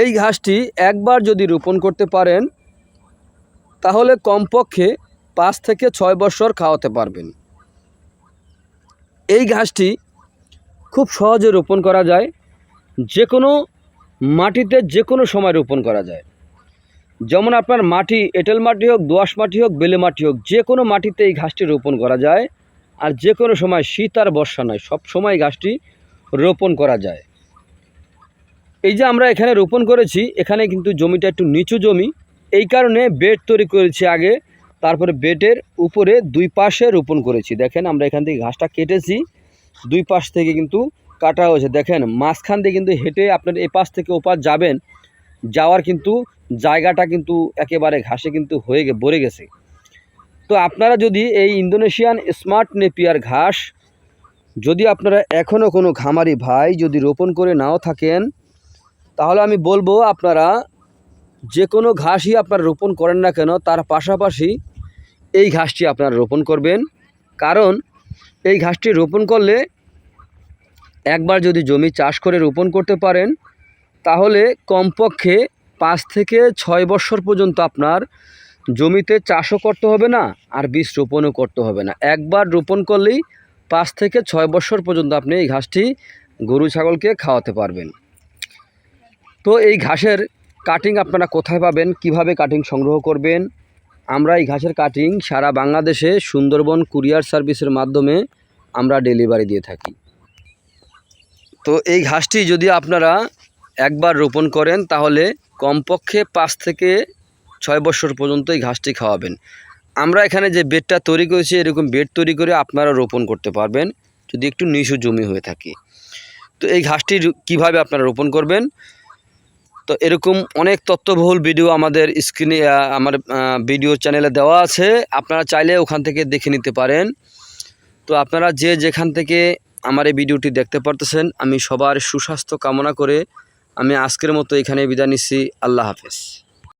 এই ঘাসটি একবার যদি রোপণ করতে পারেন, তাহলে কমপক্ষে পাঁচ থেকে ছয় বছর খাওয়াতে পারবেন। এই ঘাসটি খুব সহজে রোপণ করা যায় যে কোনো মাটিতে যে কোনো সময় রোপণ করা যায়। যেমন আপনার মাটি এঁটেল মাটি হোক, দোআঁশ মাটি হোক, বেলে মাটি হোক যে কোনো মাটিতে এই ঘাসটি রোপণ করা যায়, আর যে কোনো সময় শীত আর বর্ষা নয়, সব সময় ঘাসটি রোপণ করা যায়। এই যে আমরা এখানে রোপণ করেছি, এখানে কিন্তু জমিটা একটু নিচু জমি। এই কারণে বেড তৈরি করেছি আগে, তারপরে বেডের উপরে দুই পাশে রোপণ করেছি। দেখেন, আমরা এখান থেকে ঘাসটা কেটেছি, দুই পাশ থেকে কিন্তু কাটা হয়েছে। দেখেন, মাঝখান দিয়ে কিন্তু হেঁটে আপনার এ পাশ থেকে ও পাশ যাবেন, যাওয়ার কিন্তু জায়গাটা কিন্তু একেবারে ঘাসে কিন্তু হয়ে ভরে গেছে। তো আপনারা যদি এই ইন্দোনেশিয়ান স্মার্ট নেপিয়ার ঘাস, যদি আপনারা এখনও কোনো খামারি ভাই যদি রোপণ করে নাও থাকেন তাহলে আমি বলব আপনারা যে কোনো ঘাসই আপনারা রোপণ করেন না কেন, তার পাশাপাশি এই ঘাসটি আপনারা রোপণ করবেন। কারণ এই ঘাসটি রোপণ করলে একবার যদি জমি চাষ করে রোপণ করতে পারেন, তাহলে কমপক্ষে পাঁচ থেকে ছয় বছর পর্যন্ত আপনার জমিতে চাষও করতে হবে না, আর বীজ রোপণও করতে হবে না। একবার রোপণ করলেই পাঁচ থেকে ছয় বছর পর্যন্ত আপনি এই ঘাসটি গরু, ছাগলকে খাওয়াতে পারবেন। তো এই ঘাসের কাটিং আপনারা কোথায় পাবেন? কীভাবে কাটিং সংগ্রহ করবেন? আমরা এই ঘাসের কাটিং সারা বাংলাদেশে সুন্দরবন কুরিয়ার সার্ভিসের মাধ্যমে আমরা ডেলিভারি দিয়ে থাকি। তো এই ঘাসটি যদি আপনারা একবার রোপণ করেন, তাহলে কমপক্ষে পাঁচ থেকে ছয় বছর পর্যন্ত এই ঘাসটি খাওয়াবেন। আমরা এখানে যে বেডটা তৈরি করেছি, এরকম বেড তৈরি করে আপনারা রোপণ করতে পারবেন, যদি একটু নিচু জমি হয়ে থাকে। তো এই ঘাসটি কীভাবে আপনারা রোপণ করবেন? তো এরকম অনেক তথ্যবহুল ভিডিও আমাদের স্ক্রিনে আমার ভিডিও চ্যানেলে দেওয়া আছে। আপনারা চাইলে ওখান থেকে দেখে নিতে পারেন। তো আপনারা যে যেখান থেকে আমার এই ভিডিওটি দেখতে পারতেছেন, আমি সবার সুস্বাস্থ্য কামনা করে আমি আজকের মতো এখানে বিদায় নিচ্ছি। আল্লাহ হাফেজ।